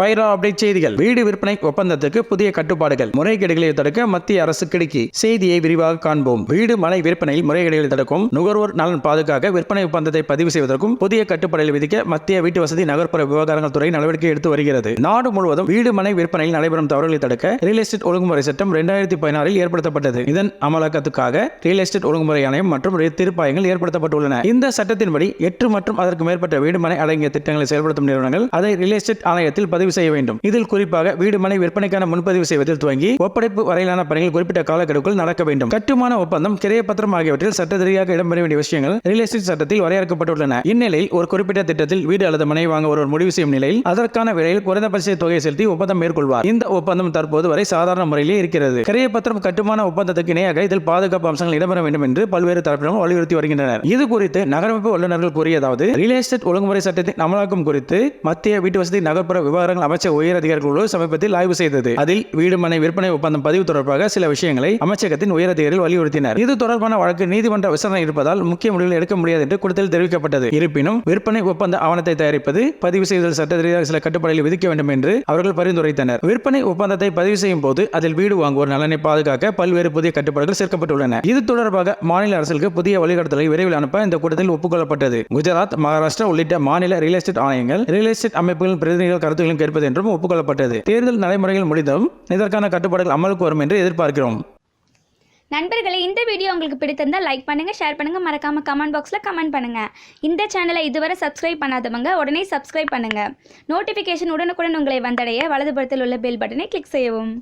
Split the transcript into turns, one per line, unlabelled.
பைரா update செய்திகள். வீடு விற்பனை ஒப்பந்தத்துக்கு புதிய கட்டுப்பாடுகள். முறைகேடுகளை தடுக்க மத்திய அரசு கிடைக்கி. செய்தியை விரிவாக காண்போம். வீடு மனை விற்பனையில் முறைகேடுகளை தடுக்கும். நுகர்வோர் நலன் பாதுகாக்க விற்பனை ஒப்பந்தத்தை பதிவு செய்வதற்கும் புதிய கட்டுப்பாடுகளை விதிக்க மத்திய வீட்டு வசதி நகர்ப்புற விவகாரங்கள் துறை நடவடிக்கை எடுத்து வருகிறது. நாடு முழுவதும் வீடு மனை விற்பனையில் நடைபெறும் தவறுகளை தடுக்க ரியல் எஸ்டேட் ஒழுங்குமுறை சட்டம் இரண்டாயிரத்தி பதினாறில் ஏற்படுத்தப்பட்டது. இதன் அமலாக்கத்துக்காக ரியல் எஸ்டேட் ஒழுங்குமுறை ஆணையம் மற்றும் தீர்ப்பாயங்கள் ஏற்படுத்தப்பட்டுள்ளன. இந்த சட்டத்தின்படி எட்டு மற்றும் அதற்கு மேற்பட்ட வீடு மனை அடங்கிய திட்டங்களை செயல்படுத்தும் நிறுவனங்கள் அதை ரியல் எஸ்டேட் ஆணையத்தில் பதிவு செய்ய வேண்டும். இதில் குறிப்பாக வீடுமனை விற்பனைக்கான முன்பதிவு செய்வதில் துவங்கி ஒப்படைப்பு வரையிலான பணிகள் குறிப்பிட்ட காலக்கெடுக்குள் நடக்க வேண்டும். கட்டுமான ஒப்பந்தம் கிரையப்பத்திரம் ஆகியவற்றில் சட்டரீதியாக இடம்பெற வேண்டிய விஷயங்கள் ரியல் எஸ்டேட் சட்டத்தில் வரையறுக்கப்பட்டுள்ளன. இந்நிலையில் ஒரு குறிப்பிட்ட திட்டத்தில் வீடு அல்லது மனை வாங்க ஒருவர் முடிவு செய்யும் நிலையில் அதற்கான விலையில் குறைந்தபட்ச தொகையை செலுத்தி ஒப்பந்தம் மேற்கொள்வார். இந்த ஒப்பந்தம் தற்போது வரை சாதாரண முறையிலே இருக்கிறது. கிரையப்பத்திரம் கட்டுமான ஒப்பந்தத்துக்கு இணையாக இதில் பாதுகாப்பு அம்சங்கள் இடம்பெற வேண்டும் என்று பல்வேறு தரப்பினரும் வலியுறுத்தி வருகின்றனர். இது குறித்து நகரமைப்பு வல்லுநர்கள் கூறியதாவது ரியல் எஸ்டேட் ஒழுங்குமுறை சட்டத்தின் அமலாக்கம் குறித்து மத்திய வீட்டு வசதி நகர்ப்புற விவகாரங்கள் அமைச்சர் உயர் அதிகாரிகள் குழு சமீபத்தில் ஆய்வு செய்தது. அதில் வீடு மனை விற்பனை ஒப்பந்தம் பதிவு தொடர்பாக சில விஷயங்களை அமைச்சகத்தின் உயர் அதிகாரிகள் வலியுறுத்தினர். இது தொடர்பான வழக்கு நீதிமன்ற விசாரணை இருப்பதால் முக்கிய முடிவுகள் எடுக்க முடியாது என்று கூட்டத்தில் தெரிவிக்கப்பட்டது. இருப்பினும் விற்பனை ஒப்பந்த ஆவணத்தை தயாரிப்பது பதிவு செய்தல் சட்ட ரீதியாக சில கட்டுப்பாடுகளை விதிக்க வேண்டும் என்று அவர்கள் பரிந்துரைத்தனர். விற்பனை ஒப்பந்தத்தை பதிவு செய்யும் போது அதில் வீடு வாங்குவோர் நலனை பாதுகாக்க பல்வேறு புதிய கட்டுப்பாடுகள் சேர்க்கப்பட்டுள்ளன. இது தொடர்பாக மாநில அரசுக்கு புதிய வழிகாட்டுதலை விரைவில் அனுப்ப இந்த கூட்டத்தில் ஒப்புக்கொள்ளப்பட்டது. குஜராத் மகாராஷ்டிரா உள்ளிட்ட மாநில ரியல் எஸ்டேட் ஆணையங்கள் ரியல் எஸ்டேட் அமைப்புகளின் பிரதிநிதிகள் கருத்துக்களையும் சேர்ப்பது என்றும் ஒப்புக்கொள்ளப்பட்டது. தேர்தல் நடைமுறைகள் முடிந்ததும் இதற்கான கட்டுப்பாடுகள் அமலுக்கு வரும் என்று எதிர்பார்க்கிறோம்.
நண்பர்களே இந்த வீடியோ உங்களுக்கு பிடித்திருந்தால் லைக் பண்ணுங்கள் ஷேர் பண்ணுங்கள் மறக்காமல் கமெண்ட் பாக்ஸில் கமெண்ட் பண்ணுங்கள் இந்த சேனலை இதுவரை சப்ஸ்கிரைப் பண்ணாதவங்க உடனே சப்ஸ்கிரைப் பண்ணுங்கள் நோட்டிஃபிகேஷன் உடனுக்குடன் உங்களை வந்தடைய வலதுபுறத்தில் உள்ள பெல் பட்டனை கிளிக் செய்யவும்.